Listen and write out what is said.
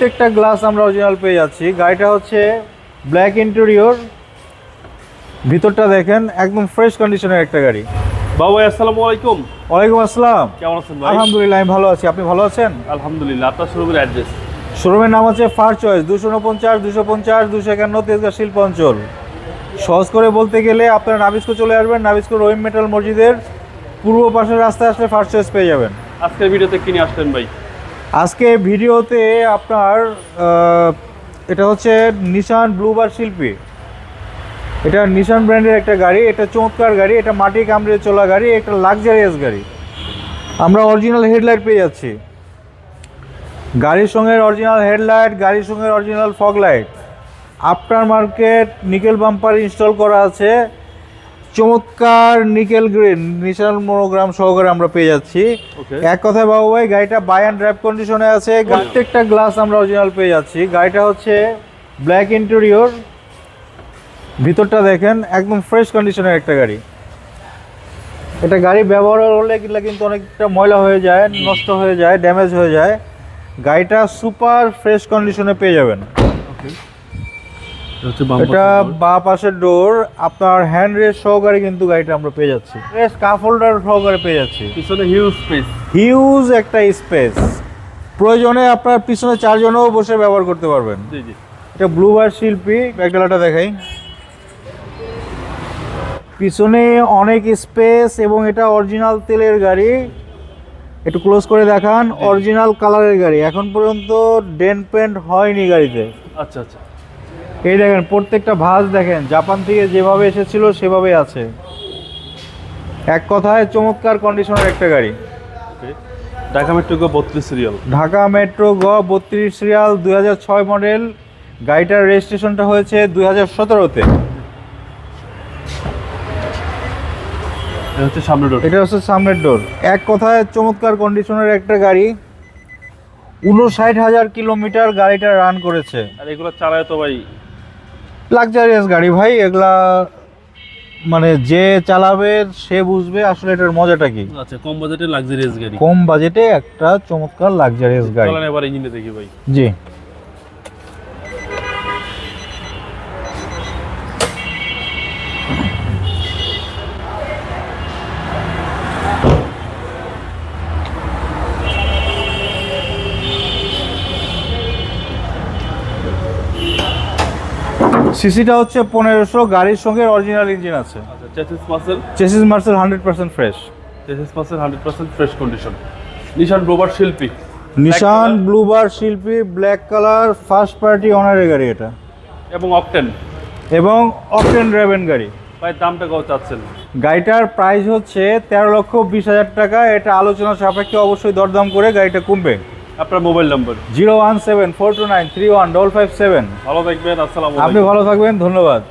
প্রত্যেকটা গ্লাস আমরা অরিজিনাল পেয়ে যাচ্ছি। গাড়িটা হচ্ছে ব্ল্যাক ইন্টেরিয়র ভিতরটা দেখেন একদম ফ্রেশ কন্ডিশনের একটা গাড়ি। বাবু আসসালামু আলাইকুম। ওয়ালাইকুম আসসালাম। কেমন আছেন ভাই? আলহামদুলিল্লাহ আমি ভালো আছি। আপনি ভালো আছেন? আলহামদুলিল্লাহ আপনার শোরুমের অ্যাড্রেস শোরুমের নাম হচ্ছে ফার চয়েস দুশো উনপঞ্চাশ দুশো পঞ্চাশ দুশো একান্ন তেজগা শিল্প অঞ্চল। সহজ করে বলতে গেলে আপনারা নাবিস্কো চলে আসবেন নাবিস্কো রহিম মেটাল মসজিদের পূর্ব পাশের রাস্তায় আসলে ফার চয়েস পেয়ে যাবেন। আজকের ভিডিওতে কিনে আসলেন ভাই? আজকে ভিডিওতে আপনার এটা হচ্ছে নিশান ব্লুবার শিল্পী। এটা নিশান ব্র্যান্ডের একটা গাড়ি, এটা চমৎকার গাড়ি, এটা মাটি কামড়ে চলা গাড়ি একটা লাক্সারিয়াস গাড়ি। আমরা অরিজিনাল হেডলাইট পেয়ে যাচ্ছি। গাড়ির সঙ্গে অরিজিনাল হেডলাইট গাড়ির সঙ্গে original fog light after market nickel bumper install করা আছে। চমৎকার নিকেল গ্রিন নিশান মনোগ্রাম সহকারে আমরা পেয়ে যাচ্ছি। এক কথায় বাবু ভাই গাড়িটা বাই অ্যান্ড ড্রাইভ কন্ডিশনে আছে। প্রত্যেকটা গ্লাস আমরা অরিজিনাল পেয়ে যাচ্ছি। গাড়িটা হচ্ছে ব্ল্যাক ইন্টেরিয়র ভিতরটা দেখেন একদম ফ্রেশ কন্ডিশনের একটা গাড়ি। এটা গাড়ি ব্যবহার হলে কিনা কিন্তু অনেকটা ময়লা হয়ে যায় নষ্ট হয়ে যায় ড্যামেজ হয়ে যায়। গাড়িটা সুপার ফ্রেশ কন্ডিশনে পেয়ে যাবেন। ওকে এটা বা পাশের ডোর আপনার হ্যান্ড রেস সহকারে কিন্তু গাড়িটা আমরা পেয়ে যাচ্ছি। রেস কাপ হোল্ডার সহকারে পেয়ে যাচ্ছি। পিছনে হিউজ স্পেস হিউজ একটা স্পেস প্রয়োজনে আপনার পিছনে চারজনও বসে ব্যবহার করতে পারবেন। জি জি। এটা ব্লুবার শিল্পী ব্যাগডালাটা দেখাই। পিছনে অনেক স্পেস এবং এটা অরিজিনাল তেলের গাড়ি। একটু ক্লোজ করে দেখান অরিজিনাল কালারের গাড়ি। এখন পর্যন্ত ডেন পেন্ট হয়নি গাড়িতে। আচ্ছা আচ্ছা। এই দেখেন প্রত্যেকটা ভাঁজ দেখেন জাপান থেকে যেভাবে এসেছিল সেভাবে আছে। এক কথায় চমৎকার কন্ডিশনের একটা গাড়ি। ঢাকা মেট্রো বত্রিশ সিরিয়াল ঢাকা মেট্রো গ বত্রিশ সিরিয়াল দু হাজার ছয় মডেল গাড়িটার রেজিস্ট্রেশনটা হয়েছে দুই হাজার সতেরোতে। হচ্ছে ডোর এটা হচ্ছে সামনের ডোর এক কথায় চমৎকার কন্ডিশনের একটা গাড়ি। উনষাট হাজার কিলোমিটার গাড়িটা রান করেছে। আর এগুলো চালায় তো ভাই লাক্সারিয়াস গাড়ি ভাই এগুলা মানে যে চালাবে সে বুঝবে আসলে এটার মজাটা কি। আচ্ছা কম বাজেটে লাক্সারিয়াস গাড়ি। কম বাজেটে একটা চমৎকার লাক্সারিয়াস গাড়ি। চলেন এবার ইঞ্জিনে দেখি ভাই। জি। সিসিটা হচ্ছে পনেরোশো গাড়ির সঙ্গে অরিজিনাল ইঞ্জিন আছে। আচ্ছা chassis muscle chassis muscle hundred percent fresh chassis muscle hundred percent fresh condition Nissan Bluebird Sylphy Nissan Bluebird Sylphy black colour first party অনারের গাড়ি এটা। এবং অকটেন এবং অকটেন ড্রাইভেন গাড়ি। ভাই দামটা কত চাচ্ছেন? গাড়িটার প্রাইস হচ্ছে তেরো লক্ষ বিশ হাজার টাকা। এটা আলোচনা সাপেক্ষে অবশ্যই দরদাম করে গাড়িটা কমবে। আপনার mobile number? Zero one seven four two nine three one double five seven. ভালো থাকবেন আসসালাম আপনি ভালো থাকবেন ধন্যবাদ।